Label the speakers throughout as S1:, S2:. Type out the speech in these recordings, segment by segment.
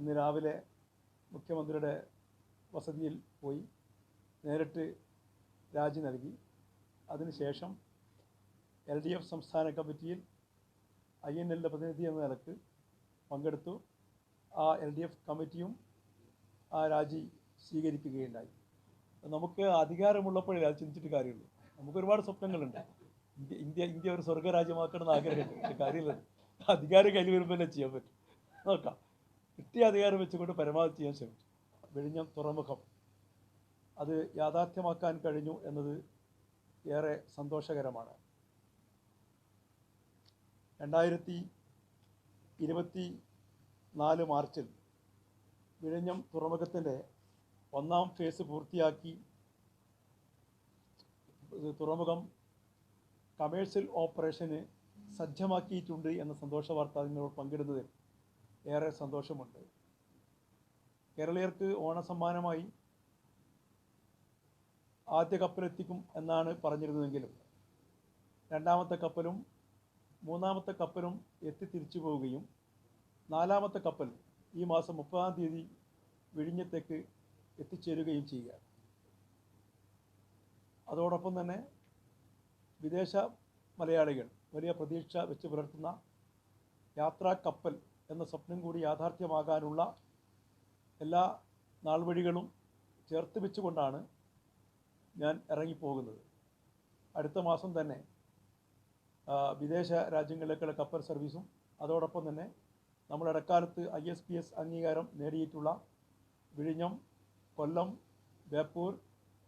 S1: ഇന്ന് രാവിലെ മുഖ്യമന്ത്രിയുടെ വസതിയിൽ പോയി നേരിട്ട് രാജി നൽകി. അതിനുശേഷം എൽ ഡി എഫ് സംസ്ഥാന കമ്മിറ്റിയിൽ ഐ എൻ എല്ലിന്റെ പ്രതിനിധി എന്ന നിലയ്ക്ക് പങ്കെടുത്തു. ആ എൽ ഡി എഫ് കമ്മിറ്റിയും ആ രാജി സ്വീകരിക്കുകയുണ്ടായി. നമുക്ക് അധികാരമുള്ളപ്പോഴേ അത് ചിന്തിച്ചിട്ട് കാര്യമുള്ളൂ. നമുക്ക് ഒരുപാട് സ്വപ്നങ്ങളുണ്ട്. ഇന്ത്യ ഇന്ത്യ ഇന്ത്യ ഒരു സ്വർഗരാജ്യമാക്കണമെന്ന് ആഗ്രഹമുണ്ട്. പക്ഷെ കാര്യമില്ല. അധികാരം കയ്യിൽ വരുമ്പോൾ ചെയ്യാൻ പറ്റും? നോക്കാം. കിട്ടിയ അധികാരം വെച്ചുകൊണ്ട് പരമാവധി ചെയ്യാൻ ശ്രമിച്ചു. വിഴിഞ്ഞം തുറമുഖം. അത് യാഥാർത്ഥ്യമാക്കാൻ കഴിഞ്ഞു എന്നത് ഏറെ സന്തോഷകരമാണ്. രണ്ടായിരത്തി ഇരുപത്തി നാല് മാർച്ചിൽ വിഴിഞ്ഞം തുറമുഖത്തിന്റെ ഒന്നാം ഫേസ് പൂർത്തിയാക്കി. തുറമുഖം കമേഴ്ഷ്യൽ ഓപ്പറേഷന് സജ്ജമാക്കിയിട്ടുണ്ട് എന്ന സന്തോഷ വാർത്ത നിങ്ങളോട് പങ്കിടുന്നതിൽ ഏറെ സന്തോഷമുണ്ട്. കേരളീയർക്ക് ഓണസമ്മാനമായി ആദ്യ കപ്പലെത്തിക്കും എന്നാണ് പറഞ്ഞിരുന്നതെങ്കിലും രണ്ടാമത്തെ കപ്പലും മൂന്നാമത്തെ കപ്പലും എത്തി തിരിച്ചു പോവുകയും നാലാമത്തെ കപ്പൽ ഈ മാസം മുപ്പതാം തീയതി വിഴിഞ്ഞത്തേക്ക് എത്തിച്ചേരുകയും ചെയ്യുക. അതോടൊപ്പം തന്നെ വിദേശ മലയാളികൾ വലിയ പ്രതീക്ഷ വെച്ച് പുലർത്തുന്ന യാത്രാ കപ്പൽ എന്ന സ്വപ്നം കൂടി യാഥാർത്ഥ്യമാകാനുള്ള എല്ലാ നാൾവഴികളും ചേർത്ത് വെച്ചുകൊണ്ടാണ് ഞാൻ ഇറങ്ങിപ്പോകുന്നത്. അടുത്ത മാസം തന്നെ വിദേശ രാജ്യങ്ങളിലേക്കുള്ള കപ്പൽ സർവീസും അതോടൊപ്പം തന്നെ നമ്മൾ ഇടക്കാലത്ത് ഐ എസ് പി എസ് അംഗീകാരം നേടിയിട്ടുള്ള വിഴിഞ്ഞം കൊല്ലം ബേപ്പൂർ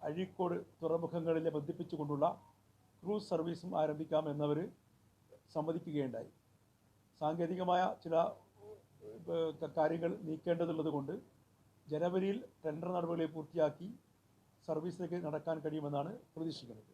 S1: അഴീക്കോട് തുറമുഖങ്ങളിലെ ബന്ധിപ്പിച്ചുകൊണ്ടുള്ള ക്രൂസ് സർവീസും ആരംഭിക്കാം എന്നവർ സമ്മതിക്കുകയുണ്ടായി. സാങ്കേതികമായ ചില കാര്യങ്ങൾ നീക്കേണ്ടതുള്ളത് കൊണ്ട് ജനുവരിയിൽ ടെൻഡർ നടപടികൾ പൂർത്തിയാക്കി സർവീസിലേക്ക് നടക്കാൻ കഴിയുമെന്നാണ് പ്രതീക്ഷിക്കുന്നത്.